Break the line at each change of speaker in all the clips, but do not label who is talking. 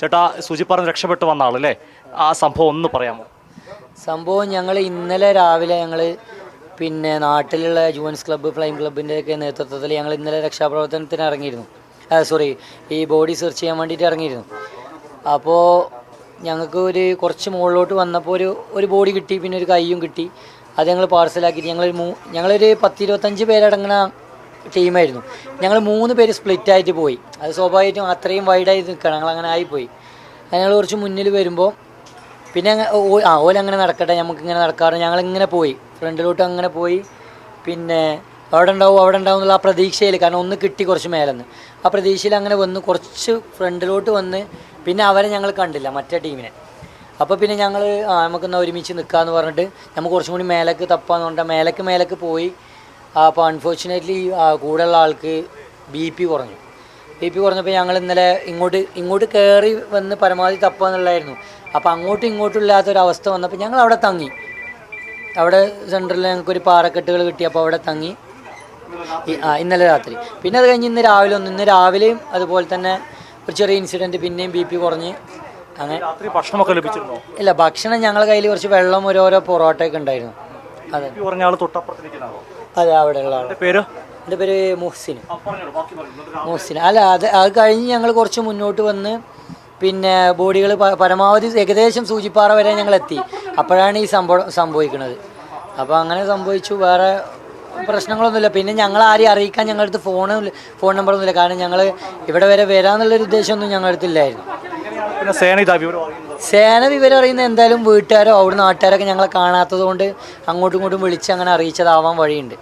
ചേട്ടാ സുജിപ്പാറന്ന് രക്ഷപ്പെട്ടു വന്ന ആളല്ലേ? ആ സംഭവം ഒന്ന് പറയാമോ?
സംഭവം ഞങ്ങൾ ഇന്നലെ രാവിലെ ഞങ്ങൾ പിന്നെ നാട്ടിലുള്ള ജുവൻസ് ക്ലബ്ബ് ഫ്ലൈം ക്ലബിന്റെ ഒക്കെ നേതൃത്വത്തിൽ ഞങ്ങൾ ഇന്നലെ രക്ഷാപ്രവർത്തനത്തിന് ഇറങ്ങിയിരുന്നു. സോറി ഈ ബോഡി സെർച്ച് ചെയ്യാൻ വേണ്ടിയിട്ട് ഇറങ്ങിയിരുന്നു. അപ്പോൾ ഞങ്ങൾക്ക് ഒരു കുറച്ച് മുകളിലോട്ട് വന്നപ്പോൾ ഒരു ഒരു ബോഡി കിട്ടി പിന്നെ ഒരു കയ്യും കിട്ടി. അത് ഞങ്ങൾ പാർസലാക്കിയിട്ട് ഞങ്ങളൊരു മൂ ഞങ്ങളൊരു പത്തിരുപത്തഞ്ച് പേരടങ്ങുന്ന ടീമായിരുന്നു. ഞങ്ങൾ മൂന്ന് പേര് സ്പ്ലിറ്റ് ആയിട്ട് പോയി. അത് സ്വാഭാവികമായിട്ടും അത്രയും വൈഡായി നിൽക്കണം ഞങ്ങൾ അങ്ങനെ ആയിപ്പോയി. ഞങ്ങൾ കുറച്ച് മുന്നിൽ വരുമ്പോൾ പിന്നെ ആ ഓല അങ്ങനെ നടക്കട്ടെ നമുക്ക് ഇങ്ങനെ നടക്കാറ് ഞങ്ങൾ ഇങ്ങനെ പോയി. ഫ്രണ്ടിലോട്ട് അങ്ങനെ പോയി. പിന്നെ അവിടെ ഉണ്ടാവും അവിടെ ഉണ്ടാവും എന്നുള്ള ആ പ്രതീക്ഷയിൽ കാരണം ഒന്ന് കിട്ടി കുറച്ച് മേലെന്ന്. ആ പ്രതീക്ഷയിൽ അങ്ങനെ വന്ന് കുറച്ച് ഫ്രണ്ടിലോട്ട് വന്ന് പിന്നെ അവരെ ഞങ്ങൾ കണ്ടില്ല മറ്റേ ടീമിനെ. അപ്പോൾ പിന്നെ ഞങ്ങൾ ആ നമുക്കെന്നാൽ ഒരുമിച്ച് നിൽക്കാമെന്ന് പറഞ്ഞിട്ട് നമുക്ക് കുറച്ചും കൂടി മേലേക്ക് തപ്പാന്ന് പറഞ്ഞിട്ട് മേലേക്ക് മേലേക്ക് പോയി. അപ്പോൾ അൺഫോർച്ചുനേറ്റ്ലി കൂടെയുള്ള ആൾക്ക് ബി പി കുറഞ്ഞു. ബി പി കുറഞ്ഞപ്പോൾ ഞങ്ങൾ ഇന്നലെ ഇങ്ങോട്ട് ഇങ്ങോട്ട് കയറി വന്ന് പരമാവധി തപ്പാന്നുള്ളതായിരുന്നു അപ്പോൾ അങ്ങോട്ടും ഇങ്ങോട്ടും ഇല്ലാത്തൊരവസ്ഥ വന്നപ്പോൾ ഞങ്ങൾ അവിടെ തങ്ങി. അവിടെ സെന്ററിൽ ഞങ്ങൾക്കൊരു പാറക്കെട്ടുകൾ കിട്ടി അപ്പോൾ അവിടെ തങ്ങി. ആ ഇന്നലെ രാത്രി. പിന്നെ അത് കഴിഞ്ഞ് ഇന്ന് രാവിലെ ഒന്ന് ഇന്ന് രാവിലെയും അതുപോലെ തന്നെ ഒരു ചെറിയ ഇൻസിഡന്റ് പിന്നെയും ബി പി കുറഞ്ഞ്. അങ്ങനെ.
ഭക്ഷണമൊക്കെ ലഭിച്ചിരുന്നോ?
ഇല്ല ഭക്ഷണം ഞങ്ങളുടെ കയ്യിൽ കുറച്ച് വെള്ളം ഓരോരോ പൊറോട്ടയൊക്കെ ഉണ്ടായിരുന്നു. അതെ.
കുറഞ്ഞ ആൾ
അതെ അവിടെ ഉള്ള
എന്റെ പേര്?
എന്റെ പേര് മുഹ്സിൻ. മുഹ്സിൻ. അല്ല അത് അത് കഴിഞ്ഞ് ഞങ്ങൾ കുറച്ച് മുന്നോട്ട് വന്ന് പിന്നെ ബോഡികൾ പരമാവധി ഏകദേശം സൂചിപ്പാറ വരെ ഞങ്ങൾ എത്തി. അപ്പോഴാണ് ഈ സംഭവം സംഭവിക്കുന്നത്. അപ്പോൾ അങ്ങനെ സംഭവിച്ചു. വേറെ പ്രശ്നങ്ങളൊന്നുമില്ല. പിന്നെ ഞങ്ങൾ ആരെയും അറിയിക്കാൻ ഞങ്ങളുടെ അടുത്ത് ഫോണ് ഫോൺ നമ്പറൊന്നുമില്ല. കാരണം ഞങ്ങൾ ഇവിടെ വരെ വരാമെന്നുള്ളൊരു ഉദ്ദേശമൊന്നും ഞങ്ങളുടെ അടുത്തില്ലായിരുന്നു
പിന്നെ സേന ഇതാ വിവരം
സേന വിവരം അറിയുന്ന എന്തായാലും വീട്ടുകാരോ അവിടെ നാട്ടുകാരൊക്കെ ഞങ്ങളെ കാണാത്തത് കൊണ്ട് അങ്ങോട്ടും ഇങ്ങോട്ടും വിളിച്ച് അങ്ങനെ അറിയിച്ചതാവാൻ വഴിയുണ്ട്.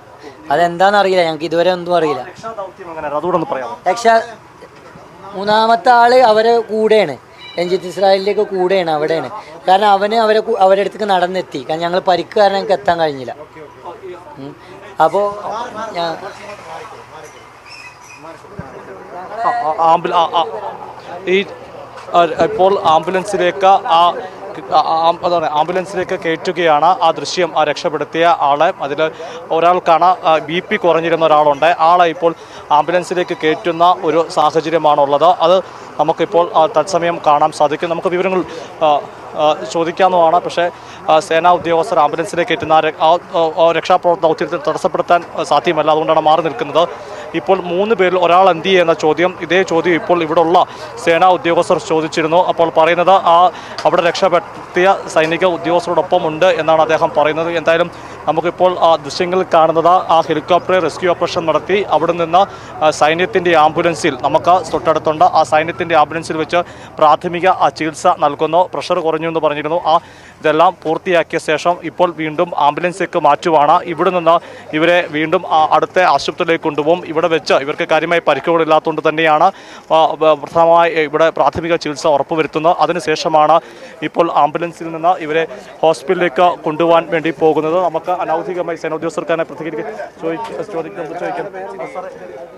അതെന്താണെന്ന് അറിയില്ല ഞങ്ങൾക്ക് ഇതുവരെ ഒന്നും അറിയില്ല. രക്ഷാ മൂന്നാമത്തെ ആൾ അവരെ കൂടെയാണ്. രഞ്ജിത്ത് ഇസ്രായേലിലേക്ക് കൂടെയാണ് അവിടെയാണ്. കാരണം അവന് അവരെ അവരുടെ അടുത്തേക്ക് നടന്നെത്തി. കാരണം ഞങ്ങൾ പരിക്ക് കാരണം ഞങ്ങൾക്ക് എത്താൻ കഴിഞ്ഞില്ല. അപ്പോ അപ്പോൾ ഞാൻ.
ഈ ഇപ്പോൾ ആംബുലൻസിലേക്ക് ആ അതാണ് ആംബുലൻസിലേക്ക് കയറ്റുകയാണ്. ആ ദൃശ്യം ആ രക്ഷപ്പെടുത്തിയ ആളെ. അതിൽ ഒരാൾക്കാണ് ബി പി കുറഞ്ഞിരുന്ന ഒരാളുണ്ട്. ആളെ ഇപ്പോൾ ആംബുലൻസിലേക്ക് കയറ്റുന്ന ഒരു സാഹചര്യമാണുള്ളത്. അത് നമുക്കിപ്പോൾ തത്സമയം കാണാൻ സാധിക്കും. നമുക്ക് വിവരങ്ങൾ ചോദിക്കാവുന്നതാണ്. പക്ഷേ സേനാ ഉദ്യോഗസ്ഥർ ആംബുലൻസിലേക്ക് എത്തുന്ന രക്ഷാപ്രവർത്തന ദൗത്യത്തിൽ തടസ്സപ്പെടുത്താൻ സാധ്യമല്ല. അതുകൊണ്ടാണ് മാറി നിൽക്കുന്നത്. ഇപ്പോൾ മൂന്ന് പേരിൽ ഒരാൾ എന്ത് ചെയ്യുന്ന ചോദ്യം ഇതേ ചോദ്യം ഇപ്പോൾ ഇവിടെയുള്ള സേനാ ഉദ്യോഗസ്ഥർ ചോദിച്ചിരുന്നു. അപ്പോൾ പറയുന്നത് ആ അവിടെ രക്ഷപ്പെടുത്തിയ സൈനിക ഉദ്യോഗസ്ഥരോടൊപ്പം ഉണ്ട് എന്നാണ് അദ്ദേഹം പറയുന്നത്. എന്തായാലും നമുക്കിപ്പോൾ ആ ദൃശ്യങ്ങളിൽ കാണുന്നത് ആ ഹെലികോപ്റ്റർ റെസ്ക്യൂ ഓപ്പറേഷൻ നടത്തി അവിടെ നിന്ന് സൈന്യത്തിന്റെ ആംബുലൻസിൽ നമുക്ക് തൊട്ടടുത്തുണ്ട് ആ സൈന്യത്തിന്റെ ആംബുലൻസിൽ വെച്ച് പ്രാഥമിക ചികിത്സ നൽകുന്നു. പ്രഷർ കുറഞ്ഞു എന്ന് പറഞ്ഞിരുന്നു. ആ ഇതെല്ലാം പൂർത്തിയാക്കിയ ശേഷം ഇപ്പോൾ വീണ്ടും ആംബുലൻസിലേക്ക് മാറ്റുവാണ്. ഇവിടെ നിന്ന് ഇവരെ വീണ്ടും അടുത്ത ആശുപത്രിയിലേക്ക് കൊണ്ടുപോകും. ഇവിടെ വെച്ച് ഇവർക്ക് കാര്യമായി പരിക്കുകളില്ലാത്തതുകൊണ്ട് തന്നെയാണ് പ്രഥമമായി ഇവിടെ പ്രാഥമിക ചികിത്സ ഉറപ്പുവരുത്തുന്നത്. അതിനുശേഷമാണ് ഇപ്പോൾ ആംബുലൻസിൽ നിന്ന് ഇവരെ ഹോസ്പിറ്റലിലേക്ക് കൊണ്ടുപോകാൻ വേണ്ടി പോകുന്നത്. നമുക്ക് അനൗദ്യോഗികമായി സേനോദ്യോഗസ്ഥർക്കാണ് പ്രതികരിക്കാൻ ചോദിക്കും ചോദിക്കാം